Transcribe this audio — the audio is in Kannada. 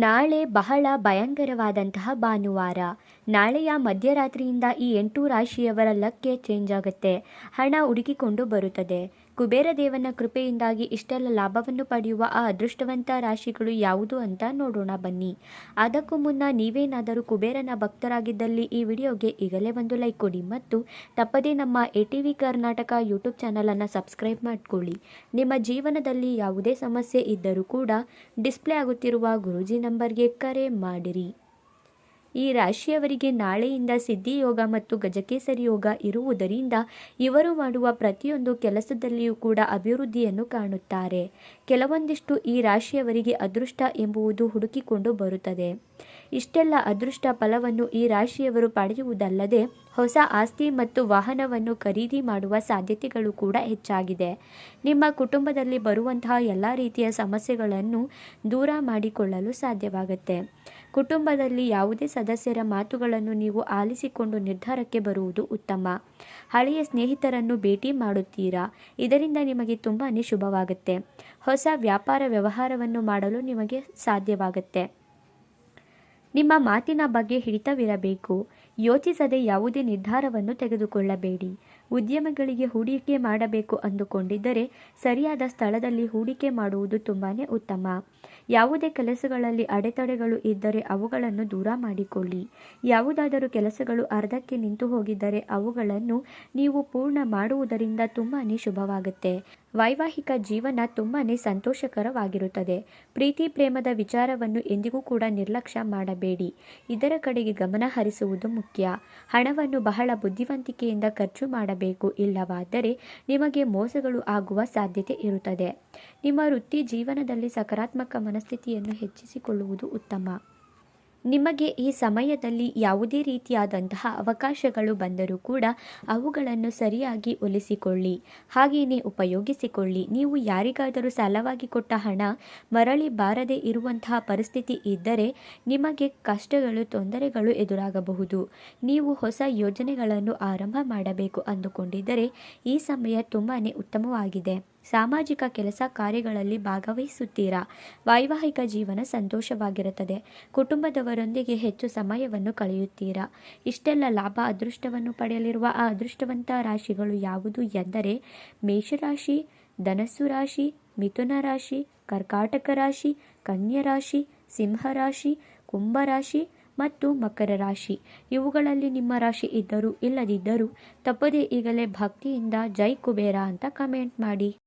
ನಾಳೆ ಬಹಳ ಭಯಂಕರವಾದಂತಹ ಭಾನುವಾರ. ನಾಳೆಯ ಮಧ್ಯರಾತ್ರಿಯಿಂದ ಈ ಎಂಟು ರಾಶಿಯವರ ಲಕ್ಕೆ ಚೇಂಜ್ ಆಗುತ್ತೆ. ಹಣ ಹುಡುಕಿಕೊಂಡು ಬರುತ್ತದೆ. ಕುಬೇರ ದೇವನ ಕೃಪೆಯಿಂದಾಗಿ ಇಷ್ಟೆಲ್ಲ ಲಾಭವನ್ನು ಪಡೆಯುವ ಆ ಅದೃಷ್ಟವಂತ ರಾಶಿಗಳು ಯಾವುದು ಅಂತ ನೋಡೋಣ ಬನ್ನಿ. ಅದಕ್ಕೂ ಮುನ್ನ ನೀವೇನಾದರೂ ಕುಬೇರನ ಭಕ್ತರಾಗಿದ್ದಲ್ಲಿ ಈ ವಿಡಿಯೋಗೆ ಈಗಲೇ ಒಂದು ಲೈಕ್ ಕೊಡಿ ಮತ್ತು ತಪ್ಪದೇ ನಮ್ಮ A T V Karnataka YouTube ಚಾನಲನ್ನು ಸಬ್ಸ್ಕ್ರೈಬ್ ಮಾಡಿಕೊಳ್ಳಿ. ನಿಮ್ಮ ಜೀವನದಲ್ಲಿ ಯಾವುದೇ ಸಮಸ್ಯೆ ಇದ್ದರೂ ಕೂಡ ಡಿಸ್ಪ್ಲೇ ಆಗುತ್ತಿರುವ ಗುರೂಜಿ ನಂಬರ್ಗೆ ಕರೆ ಮಾಡಿರಿ. ಈ ರಾಶಿಯವರಿಗೆ ನಾಳೆಯಿಂದ ಸಿದ್ಧಿಯೋಗ ಮತ್ತು ಗಜಕೇಸರಿ ಯೋಗ ಇರುವುದರಿಂದ ಇವರು ಮಾಡುವ ಪ್ರತಿಯೊಂದು ಕೆಲಸದಲ್ಲಿಯೂ ಕೂಡ ಅಭಿವೃದ್ಧಿಯನ್ನು ಕಾಣುತ್ತಾರೆ. ಕೆಲವೊಂದಿಷ್ಟು ಈ ರಾಶಿಯವರಿಗೆ ಅದೃಷ್ಟ ಎಂಬುವುದು ಹುಡುಕಿಕೊಂಡು ಬರುತ್ತದೆ. ಇಷ್ಟೆಲ್ಲ ಅದೃಷ್ಟ ಫಲವನ್ನು ಈ ರಾಶಿಯವರು ಪಡೆಯುವುದಲ್ಲದೆ ಹೊಸ ಆಸ್ತಿ ಮತ್ತು ವಾಹನವನ್ನು ಖರೀದಿ ಮಾಡುವ ಸಾಧ್ಯತೆಗಳು ಕೂಡ ಹೆಚ್ಚಾಗಿದೆ. ನಿಮ್ಮ ಕುಟುಂಬದಲ್ಲಿ ಬರುವಂತಹ ಎಲ್ಲ ರೀತಿಯ ಸಮಸ್ಯೆಗಳನ್ನು ದೂರ ಮಾಡಿಕೊಳ್ಳಲು ಸಾಧ್ಯವಾಗುತ್ತೆ. ಕುಟುಂಬದಲ್ಲಿ ಯಾವುದೇ ಸದಸ್ಯರ ಮಾತುಗಳನ್ನು ನೀವು ಆಲಿಸಿಕೊಂಡು ನಿರ್ಧಾರಕ್ಕೆ ಬರುವುದು ಉತ್ತಮ. ಹಳೆಯ ಸ್ನೇಹಿತರನ್ನು ಭೇಟಿ ಮಾಡುತ್ತೀರಾ? ಇದರಿಂದ ನಿಮಗೆ ತುಂಬಾ ಶುಭವಾಗುತ್ತೆ. ಹೊಸ ವ್ಯಾಪಾರ ವ್ಯವಹಾರವನ್ನು ಮಾಡಲು ನಿಮಗೆ ಸಾಧ್ಯವಾಗುತ್ತೆ. ನಿಮ್ಮ ಮಾತಿನ ಬಗ್ಗೆ ಹಿಡಿತವಿರಬೇಕು. ಯೋಚಿಸದೆ ಯಾವುದೇ ನಿರ್ಧಾರವನ್ನು ತೆಗೆದುಕೊಳ್ಳಬೇಡಿ. ಉದ್ಯಮಗಳಿಗೆ ಹೂಡಿಕೆ ಮಾಡಬೇಕು ಅಂದುಕೊಂಡಿದ್ದರೆ ಸರಿಯಾದ ಸ್ಥಳದಲ್ಲಿ ಹೂಡಿಕೆ ಮಾಡುವುದು ತುಂಬಾ ಉತ್ತಮ. ಯಾವುದೇ ಕೆಲಸಗಳಲ್ಲಿ ಅಡೆತಡೆಗಳು ಇದ್ದರೆ ಅವುಗಳನ್ನು ದೂರ ಮಾಡಿಕೊಳ್ಳಿ. ಯಾವುದಾದರೂ ಕೆಲಸಗಳು ಅರ್ಧಕ್ಕೆ ನಿಂತು ಹೋಗಿದ್ದರೆ ಅವುಗಳನ್ನು ನೀವು ಪೂರ್ಣ ಮಾಡುವುದರಿಂದ ತುಂಬಾ ಶುಭವಾಗುತ್ತೆ. ವೈವಾಹಿಕ ಜೀವನ ತುಂಬಾ ಸಂತೋಷಕರವಾಗಿರುತ್ತದೆ. ಪ್ರೀತಿ, ಪ್ರೇಮದ ವಿಚಾರವನ್ನು ಎಂದಿಗೂ ಕೂಡ ನಿರ್ಲಕ್ಷ್ಯ ಮಾಡಬೇಡಿ. ಇದರ ಕಡೆಗೆ ಗಮನ ಹರಿಸುವುದು ಮುಖ್ಯ. ಹಣವನ್ನು ಬಹಳ ಬುದ್ಧಿವಂತಿಕೆಯಿಂದ ಖರ್ಚು ಮಾಡಬೇಕು. ಇಲ್ಲವಾದರೆ ನಿಮಗೆ ಮೋಸಗಳು ಆಗುವ ಸಾಧ್ಯತೆ ಇರುತ್ತದೆ. ನಿಮ್ಮ ವೃತ್ತಿ ಜೀವನದಲ್ಲಿ ಸಕಾರಾತ್ಮಕ ಮನಸ್ಥಿತಿಯನ್ನು ಹೆಚ್ಚಿಸಿಕೊಳ್ಳುವುದು ಉತ್ತಮ. ನಿಮಗೆ ಈ ಸಮಯದಲ್ಲಿ ಯಾವುದೇ ರೀತಿಯಾದಂತಹ ಅವಕಾಶಗಳು ಬಂದರೂ ಕೂಡ ಅವುಗಳನ್ನು ಸರಿಯಾಗಿ ಒಲಿಸಿಕೊಳ್ಳಿ. ಹಾಗೆಯೇ ಉಪಯೋಗಿಸಿಕೊಳ್ಳಿ. ನೀವು ಯಾರಿಗಾದರೂ ಸಾಲವಾಗಿ ಕೊಟ್ಟ ಹಣ ಮರಳಿ ಬಾರದೆ ಇರುವಂತಹ ಪರಿಸ್ಥಿತಿ ಇದ್ದರೆ ನಿಮಗೆ ಕಷ್ಟಗಳು, ತೊಂದರೆಗಳು ಎದುರಾಗಬಹುದು. ನೀವು ಹೊಸ ಯೋಜನೆಗಳನ್ನು ಆರಂಭ ಮಾಡಬೇಕು ಅಂದುಕೊಂಡಿದ್ದರೆ ಈ ಸಮಯ ತುಂಬಾ ಉತ್ತಮವಾಗಿದೆ. ಸಾಮಾಜಿಕ ಕೆಲಸ ಕಾರ್ಯಗಳಲ್ಲಿ ಭಾಗವಹಿಸುತ್ತೀರಾ? ವೈವಾಹಿಕ ಜೀವನ ಸಂತೋಷವಾಗಿರುತ್ತದೆ. ಕುಟುಂಬದವರೊಂದಿಗೆ ಹೆಚ್ಚು ಸಮಯವನ್ನು ಕಳೆಯುತ್ತೀರಾ? ಇಷ್ಟೆಲ್ಲ ಲಾಭ ಅದೃಷ್ಟವನ್ನು ಪಡೆಯಲಿರುವ ಆ ಅದೃಷ್ಟವಂತ ರಾಶಿಗಳು ಯಾವುದು ಎಂದರೆ ಮೇಷರಾಶಿ ಧನಸ್ಸು ರಾಶಿ, ಮಿಥುನ ರಾಶಿ, ಕರ್ಕಾಟಕ ರಾಶಿ, ಕನ್ಯಾ ರಾಶಿ ಸಿಂಹರಾಶಿ ಕುಂಭರಾಶಿ ಮತ್ತು ಮಕರ ರಾಶಿ. ಇವುಗಳಲ್ಲಿ ನಿಮ್ಮ ರಾಶಿ ಇದ್ದರೂ ಇಲ್ಲದಿದ್ದರೂ ತಪ್ಪದೇ ಈಗಲೇ ಭಕ್ತಿಯಿಂದ ಜೈ ಕುಬೇರ ಅಂತ ಕಮೆಂಟ್ ಮಾಡಿ.